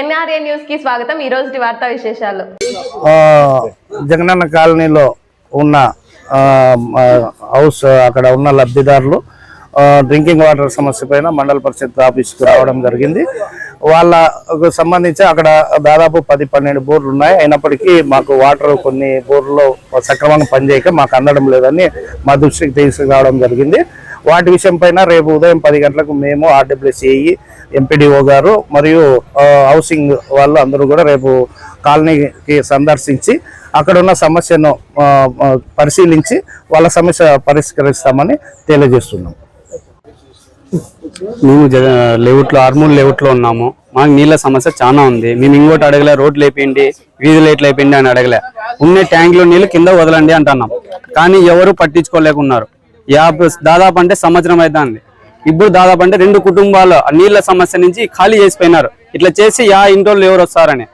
NRA న్యూస్కి స్వాగతం. ఈ రోజు వార్తా విశేషాలు. జగనన్న కాలనీలో ఉన్న హౌస్ అక్కడ ఉన్న లబ్ధిదారులు డ్రింకింగ్ వాటర్ సమస్య పైన మండల పరిషత్ ఆఫీస్కి రావడం జరిగింది. వాళ్ళకు సంబంధించి అక్కడ దాదాపు పది పన్నెండు బోర్లు ఉన్నాయి. అయినప్పటికీ మాకు వాటర్ కొన్ని బోర్లు సక్రమంగా పనిచేయక మాకు అందడం లేదని మా దృష్టికి తీసుకురావడం జరిగింది. వాటి విషయం పైన రేపు ఉదయం పది గంటలకు మేము ఆర్డబ్ల్యూసిఐ ఎంపీడీఓ గారు మరియు హౌసింగ్ వాళ్ళు అందరూ కూడా రేపు కాలనీకి సందర్శించి అక్కడ ఉన్న సమస్యను పరిశీలించి వాళ్ళ సమస్య పరిష్కరిస్తామని తెలియజేస్తున్నాం. మేము జగ లేఅవుట్లో ఆర్మూల్ లేఅవుట్లో ఉన్నాము. మాకు నీళ్ళ సమస్య చాలా ఉంది. మేము ఇంకోటి అడగలే రోడ్లు అయిపోయింది వీధి లైట్లు వేపిండి అని అడగలే. ఉన్న ట్యాంకులో నీళ్ళు కింద వదలండి అంటున్నాం. కానీ ఎవరు పట్టించుకోలేకున్నారు. యాభై దాదాపు అంటే సంవత్సరం అవుతుంది ఇప్పుడు దాదాపు అంటే రెండు కుటుంబాలు నీళ్ళ నీళ్ళ సమస్య నుంచి ఖాళీ చేసిపోయినారు. ఇట్లా చేసి యా ఇంటోళ్ళు ఎవరు వస్తారని.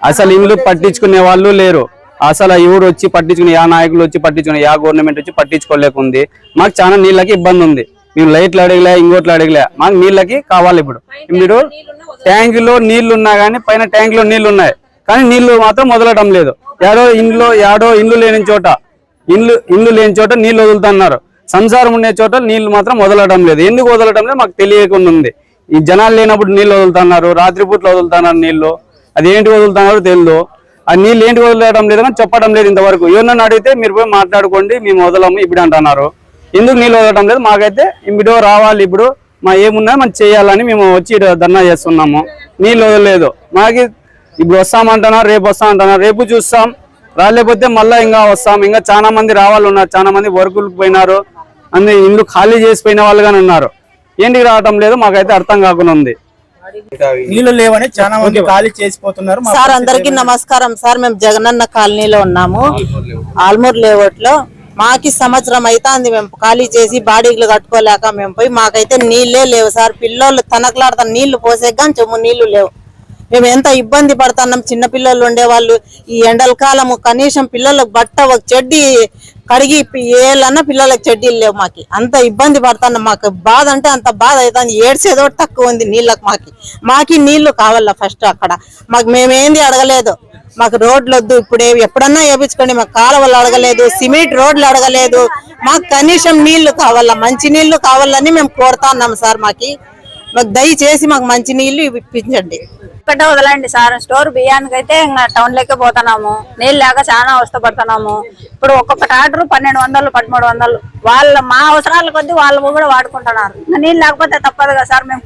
అసలు ఇండ్లు పట్టించుకునే వాళ్ళు లేరు. అసలు ఎవరు వచ్చి పట్టించుకుని యా నాయకులు వచ్చి పట్టించుకుని యా గవర్నమెంట్ వచ్చి పట్టించుకోలేకుంది. మాకు చాలా నీళ్ళకి ఇబ్బంది ఉంది. మేము లైట్లు అడగలే ఇంకోట్లు అడగలే. మాకు నీళ్ళకి కావాలి ఇప్పుడు. మీరు ట్యాంకులో నీళ్ళు ఉన్నా కానీ పైన ట్యాంకులో నీళ్ళు ఉన్నాయి కానీ నీళ్ళు మాత్రం మొదలటం లేదు. యాడో ఇంట్లో యాడో ఇండ్లు లేని చోట ఇండ్లు ఇండ్లు లేని చోట నీళ్ళు వదులుతున్నారు. సంసారం ఉండే చోట నీళ్ళు మాత్రం వదలడం లేదు. ఎందుకు వదలడం లేదు? మాకు తెలియకుండా ఉంది. ఈ జనాలు లేనప్పుడు నీళ్ళు వదులుతున్నారు. రాత్రిపూట్లు వదులుతున్నారు నీళ్ళు. అది ఏంటి వదులుతున్నారో తెలియదు ఆ నీళ్ళు ఏంటి వదిలేయడం లేదని చెప్పడం లేదు ఇంతవరకు. ఎవరినైనా అడిగితే మీరు పోయి మాట్లాడుకోండి మేము వదలము ఇప్పుడు అంటున్నారు. ఎందుకు నీళ్ళు వదలడం లేదు? మాకైతే ఇప్పుడు రావాలి ఇప్పుడు. మా ఏమున్నా మనం చేయాలని మేము వచ్చి ధర్నా చేస్తున్నాము. నీళ్ళు వదలలేదు. మాకి ఇప్పుడు వస్తామంటున్నారు రేపు వస్తామంటున్నారు రేపు చూస్తాం. రాలేకపోతే మళ్ళీ ఇంకా వస్తాం. ఇంకా చాలా మంది రావాలి ఉన్నారు చాలా మంది వర్కులకు పోయినారు. అన్ని ఇల్లు ఖాళీ చేసిపోయిన వాళ్ళు కానీ ఉన్నారు. ఏంటికి రావటం లేదు మాకైతే అర్థం కాకుండా ఉంది. నీళ్ళు లేవని చాలా మంది ఖాళీ చేసిపోతున్నారు. మా సార్ అందరికి నమస్కారం. సార్ మేము జగనన్న కాలనీలో ఉన్నాము. ఆల్మూర్ లేఅవుట్లో మాకి సంవత్సరం అవుతుంది మేము ఖాళీ చేసి బాడీలు కట్టుకోలేక మేము పోయి మాకైతే నీళ్ళే లేవు సార్. పిల్లోళ్ళు తనకలాడతా నీళ్ళు పోసే కానీ చెమ్ము నీళ్ళు లేవు. మేము ఎంత ఇబ్బంది పడుతున్నాం చిన్న పిల్లలు ఉండేవాళ్ళు. ఈ ఎండల కాలము కనీసం పిల్లలకు బట్ట ఒక చెడ్డి కడిగి ఏళ్ళన్నా పిల్లలకు చెడ్డీలు లేవు మాకి. అంత ఇబ్బంది పడుతున్నాం మాకు. బాధ అంటే అంత బాధ అవుతుంది ఏడ్చేదో తక్కువ ఉంది నీళ్ళకి మాకి. మాకి నీళ్ళు కావాలా ఫస్ట్ అక్కడ. మాకు మేమేంది అడగలేదు. మాకు రోడ్లు వద్దు. ఇప్పుడే ఎప్పుడన్నా వేపించుకోండి మాకు కాలువలు అడగలేదు. సిమెంట్ రోడ్లు అడగలేదు. మాకు కనీసం నీళ్ళు కావాలా మంచి నీళ్ళు కావాలని మేము కోరుతున్నాం సార్ మాకి. మాకు దయచేసి మాకు మంచి నీళ్ళు ఇప్పించండి. ఒక్కటే వదలండి సార్. స్టోర్ బియ్యానికి అయితే ఇంకా టౌన్ లోకే పోతున్నాము. నీళ్ళు లేక చాలా అవస్థపడుతున్నాము. ఇప్పుడు ఒక్కొక్క ట్రాక్టర్ పన్నెండు వందలు పదమూడు వందలు. వాళ్ళ మా అవసరాల కొద్దీ వాళ్ళు కూడా వాడుకుంటున్నారు. నీళ్ళు లేకపోతే తప్పదు కదా సార్. మేము